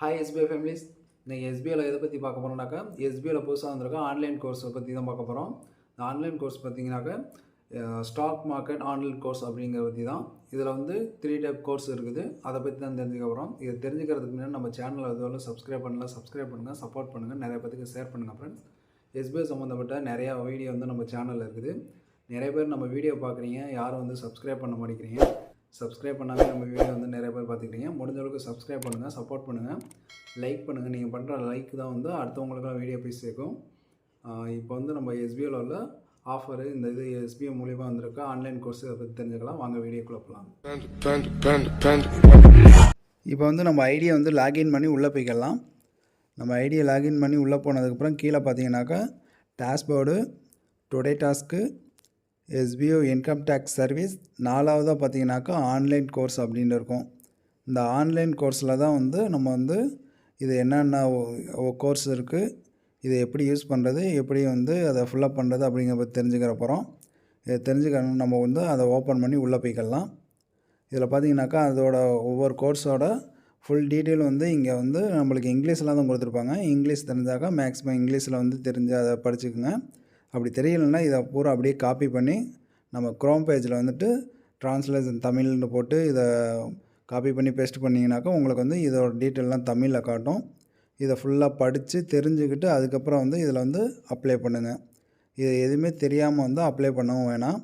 Hi SBI families நீங்கள் எஸ்பிஐயில் எதை பற்றி பார்க்க போகிறோம்னாக்கா எஸ்பிஐயில் புதுசாக வந்திருக்க ஆன்லைன் கோர்ஸை பற்றி தான் பார்க்க போகிறோம் இந்த ஆன்லைன் கோர்ஸ் பார்த்தீங்கன்னாக்கா ஸ்டாக் மார்க்கெட் ஆன்லைன் கோர்ஸ் அப்படிங்கிற பற்றி தான். இதில் வந்து த்ரீ டைப் கோர்ஸ் இருக்குது. அதை பற்றி தான் தெரிஞ்சுக்க போகிறோம் இதை தெரிஞ்சுக்கிறதுக்கு முன்னாடி நம்ம சேனலை எதுவும் சப்ஸ்கிரைப் பண்ணலாம் சப்ஸ்கிரைப் பண்ணுங்கள் சப்போர்ட் பண்ணுங்கள் நிறைய பேருக்கு ஷேர் பண்ணுங்கள் ஃப்ரெண்ட்ஸ் எஸ்பிஐ சம்மந்தப்பட்ட நிறையா வீடியோ வந்து நம்ம சேனலில் இருக்குது. நிறைய பேர் நம்ம வீடியோ பார்க்குறீங்க. யாரும் வந்து சப்ஸ்கிரைப் பண்ண மாட்டேங்கிறீங்க. சப்ஸ்கிரைப் பண்ணாமல் நம்ம வீடியோ வந்து நிறைய பேர் பார்த்துக்கிட்டீங்க. முடிஞ்ச அளவுக்கு சப்ஸ்கிரைப் பண்ணுங்கள் சப்போர்ட் பண்ணுங்கள் லைக் பண்ணுங்கள் நீங்கள் பண்ணுற லைக் தான் வந்து அடுத்தவங்களுக்குலாம் வீடியோ போய் சேர்க்கும். இப்போ வந்து நம்ம எஸ்பிஓவில் உள்ள ஆஃபரு இந்த இது எஸ்பிஐ மூலியமாக வந்திருக்க ஆன்லைன் கோர்ஸ் இதை பற்றி தெரிஞ்சுக்கலாம். வாங்க வீடியோக்குள்ளே போகலாம் இப்போ வந்து நம்ம ஐடியை வந்து லாகின் பண்ணி உள்ளே போய்க்கலாம். நம்ம ஐடியை லாகின் பண்ணி உள்ளே போனதுக்கப்புறம் கீழே பார்த்தீங்கன்னாக்கா dashboard today task SPO income tax service நாலாவதாக பார்த்தீங்கன்னாக்கா ஆன்லைன் கோர்ஸ் அப்படின்னு இருக்கும். இந்த ஆன்லைன் கோர்ஸில் தான் வந்து நம்ம வந்து இது என்னென்ன கோர்ஸ் இருக்குது இதை எப்படி யூஸ் பண்ணுறது எப்படி வந்து அதை ஃபுல்லப் பண்ணுறது அப்படிங்கிற பற்றி தெரிஞ்சுக்கிற போகிறோம் இதை தெரிஞ்சுக்கணும் நம்ம வந்து அதை ஓப்பன் பண்ணி உள்ளே போய்க்கலாம். இதில் பார்த்தீங்கன்னாக்கா அதோட ஒவ்வொரு கோர்ஸோட ஃபுல் டீட்டெயில் வந்து இங்கே வந்து நம்மளுக்கு இங்கிலீஷில் தான் கொடுத்துருப்பாங்க. இங்கிலீஷ் தெரிஞ்சாக்கா மேக்ஸிமம் இங்கிலீஷில் வந்து தெரிஞ்சு அதை படிச்சுக்குங்க. அப்படி தெரியலைன்னா இதை பூரா அப்படியே காப்பி பண்ணி நம்ம க்ரோம் பேஜில் வந்துட்டு ட்ரான்ஸ்லேஷன் தமிழ்னு போட்டு இதை காப்பி பண்ணி பேஸ்ட் பண்ணிங்கனாக்கா உங்களுக்கு வந்து இதோட டீட்டெயிலாம் தமிழில் காட்டும். இதை ஃபுல்லாக படித்து தெரிஞ்சுக்கிட்டு அதுக்கப்புறம் வந்து இதில் வந்து அப்ளை பண்ணுங்கள் இது எதுவுமே தெரியாமல் வந்து அப்ளை பண்ணவும் வேணாம்.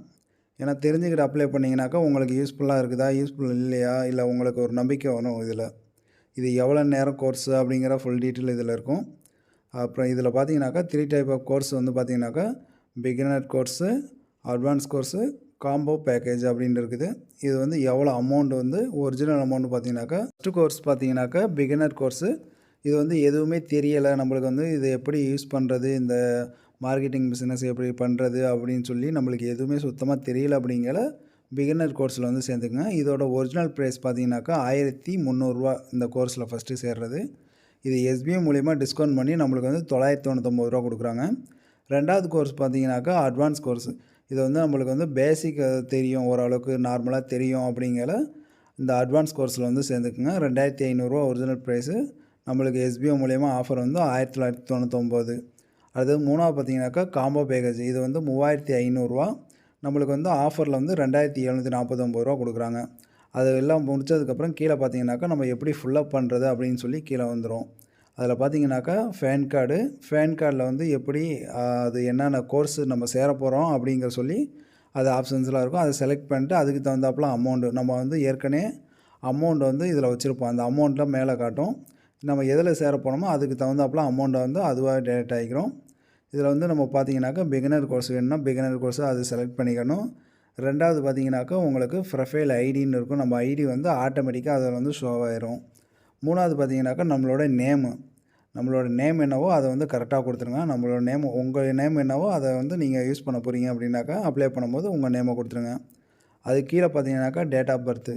ஏன்னா தெரிஞ்சுக்கிட்டு அப்ளை பண்ணிங்கனாக்கா உங்களுக்கு யூஸ்ஃபுல்லாக இருக்குதா யூஸ்ஃபுல் இல்லையா இல்லை உங்களுக்கு ஒரு நம்பிக்கை வரும் இதில். இது எவ்வளோ நேரம் கோர்ஸு அப்படிங்கிற ஃபுல் டீட்டெயில் இதில் இருக்கும். அப்புறம் இதில் பார்த்தீங்கன்னாக்கா த்ரீ டைப் ஆஃப் கோர்ஸ் வந்து பார்த்தீங்கன்னாக்கா beginner course advance course combo package அப்படின்னு இருக்குது. இது வந்து எவ்வளோ அமௌண்ட் வந்து ஒரிஜினல் அமௌண்ட் பார்த்தீங்கன்னாக்கா ஃபஸ்ட்டு கோர்ஸ் பார்த்தீங்கன்னாக்கா பிகினர் கோர்ஸு இது வந்து எதுவுமே தெரியலை. நம்மளுக்கு வந்து இது எப்படி யூஸ் பண்ணுறது இந்த மார்க்கெட்டிங் பிஸ்னஸ் எப்படி பண்ணுறது அப்படின்னு சொல்லி நம்மளுக்கு எதுவுமே சுத்தமாக தெரியல அப்படிங்கிற பிகினர் கோர்ஸில் வந்து சேர்ந்துக்குங்க. இதோட ஒரிஜினல் ப்ரைஸ் பார்த்தீங்கன்னாக்கா ஆயிரத்தி முந்நூறுரூவா இந்த கோர்ஸில் ஃபஸ்ட்டு சேர்றது. இது எஸ்பிஐ மூலிமா டிஸ்கவுண்ட் பண்ணி நம்மளுக்கு வந்து தொள்ளாயிரத்தி தொண்ணூத்தொம்பது ரூபா கொடுக்குறாங்க. ரெண்டாவது கோர்ஸ் பார்த்தீங்கன்னாக்கா அட்வான்ஸ் கோர்ஸ் இது வந்து நம்மளுக்கு வந்து பேசிக் தெரியும் ஓரளவுக்கு நார்மலாக தெரியும் அப்படிங்கிற இந்த அட்வான்ஸ் கோர்ஸில் வந்து சேர்ந்துக்குங்க. ரெண்டாயிரத்தி ஐநூறுரூவா ஒரிஜினல் ப்ரைஸு நம்மளுக்கு எஸ்பிஓ மூலிமா ஆஃபர் வந்து ஆயிரத்தி தொள்ளாயிரத்தி தொண்ணூத்தொம்பது. அடுத்தது மூணாவது பார்த்தீங்கன்னாக்கா காம்போ பேக்கேஜ் இது வந்து மூவாயிரத்தி ஐநூறுரூவா நம்மளுக்கு வந்து ஆஃபரில் வந்து ரெண்டாயிரத்தி எழுநூற்றி நாற்பத்தொம்பது ரூபா கொடுக்குறாங்க. அது எல்லாம் முடிச்சதுக்கப்புறம் கீழே பார்த்தீங்கன்னாக்கா நம்ம எப்படி ஃபுல்லப் பண்ணுறது அப்படின்னு சொல்லி கீழே வந்துடும் அதில் பார்த்தீங்கன்னாக்கா ஃபேன் கார்டு ஃபேன் கார்டில் வந்து எப்படி அது என்னென்ன கோர்ஸ் நம்ம சேர போகிறோம் அப்படிங்கிற சொல்லி அது ஆப்ஷன்ஸ்லாம் இருக்கும். அதை செலக்ட் பண்ணிட்டு அதுக்கு தகுந்தாப்பில் அமௌண்ட்டு நம்ம வந்து ஏற்கனவே அமௌண்ட் வந்து இதில் வச்சுருப்போம். அந்த அமௌண்ட்டில் மேலே காட்டும். நம்ம எதில் சேர போனோமோ அதுக்கு தகுந்தாப்புல அமௌண்ட்டை வந்து அதுவாக டேரெக்ட் ஆகிக்கிறோம் இதில் வந்து நம்ம பார்த்தீங்கன்னாக்கா பிகினர் கோர்ஸ் வேணும்னா பிகினர் கோர்ஸை அது செலக்ட் பண்ணிக்கணும். ரெண்டாவது பார்த்தீங்கன்னாக்கா உங்களுக்கு ப்ரொஃபைல் ஐடின்னு இருக்கும். நம்ம ஐடி வந்து ஆட்டோமேட்டிக்காக அதில் வந்து ஷோ ஆயிரும். மூணாவது பார்த்தீங்கன்னாக்கா நம்மளோட நேமு நம்மளோட நேம் என்னவோ அதை வந்து கரெக்டாக கொடுத்துருங்க. நம்மளோட நேம் உங்கள் நேம் என்னவோ அதை வந்து நீங்கள் யூஸ் பண்ண போகிறீங்க அப்படின்னாக்கா அப்ளை பண்ணும்போது உங்கள் நேமை கொடுத்துருங்க. அது கீழே பார்த்தீங்கன்னாக்கா டேட் ஆஃப் பர்த்து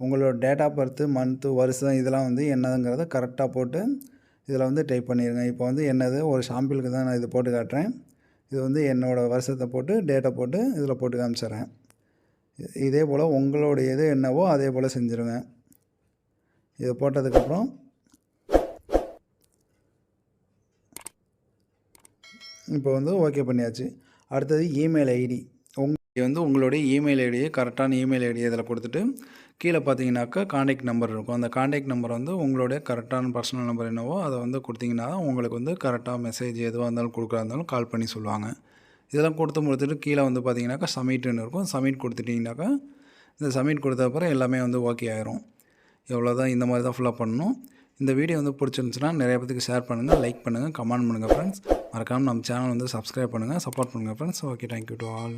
உங்களோட டேட் ஆஃப் பர்த்து மந்த்து வருஷம் இதெல்லாம் வந்து என்னதுங்கிறத கரெக்டாக போட்டு இதில் வந்து டைப் பண்ணிடுங்க இப்போ வந்து என்னது? ஒரு சாம்பிளுக்கு தான் நான் இது போட்டு காட்டுறேன். இது வந்து என்னோடய வருஷத்தை போட்டு டேட்டை போட்டு இதில் போட்டு காமிச்சிட்றேன். இதே போல் உங்களுடைய இது என்னவோ அதே போல் செஞ்சுருங்க. இதை போட்டதுக்கப்புறம் இப்போ வந்து ஓகே பண்ணியாச்சு. அடுத்தது இமெயில் ஐடி உங்க வந்து உங்களுடைய இமெயில் ஐடியை கரெக்டான இமெயில் ஐடியை இதில் கொடுத்துட்டு கீழே பார்த்தீங்கன்னாக்கா காண்டாக்ட் நம்பர் இருக்கும். அந்த காண்டாக்ட் நம்பர் வந்து உங்களுடைய கரெக்டான பர்சனல் நம்பர் என்னவோ அதை வந்து கொடுத்தீங்கன்னா உங்களுக்கு வந்து கரெக்டாக மெசேஜ் எதுவாக இருந்தாலும் கொடுக்குறா இருந்தாலும் கால் பண்ணி சொல்லுவாங்க. இதெல்லாம் கொடுத்து முடிச்சுட்டு கீழே வந்து பார்த்தீங்கன்னாக்கா சமிட்னு இருக்கும். சமிட் கொடுத்துட்டிங்கனாக்கா இந்த சமிட் கொடுத்த அப்புறம் எல்லாமே வந்து ஓகே ஆயிரும். எவ்வளோ தான் இந்த மாதிரி தான் ஃபுல்லாக பண்ணணும். இந்த வீடியோ வந்து பிடிச்சிருந்துச்சுன்னா நிறைய பேத்துக்கு ஷேர் பண்ணுங்கள் லைக் பண்ணுங்கள் கமெண்ட் பண்ணுங்கள் ஃப்ரெண்ட்ஸ் மறக்காமல் நம்ம சேனல் வந்து சப்ஸ்கிரைப் பண்ணுங்கள் சப்போர்ட் பண்ணுங்கள் friends okay thank you to all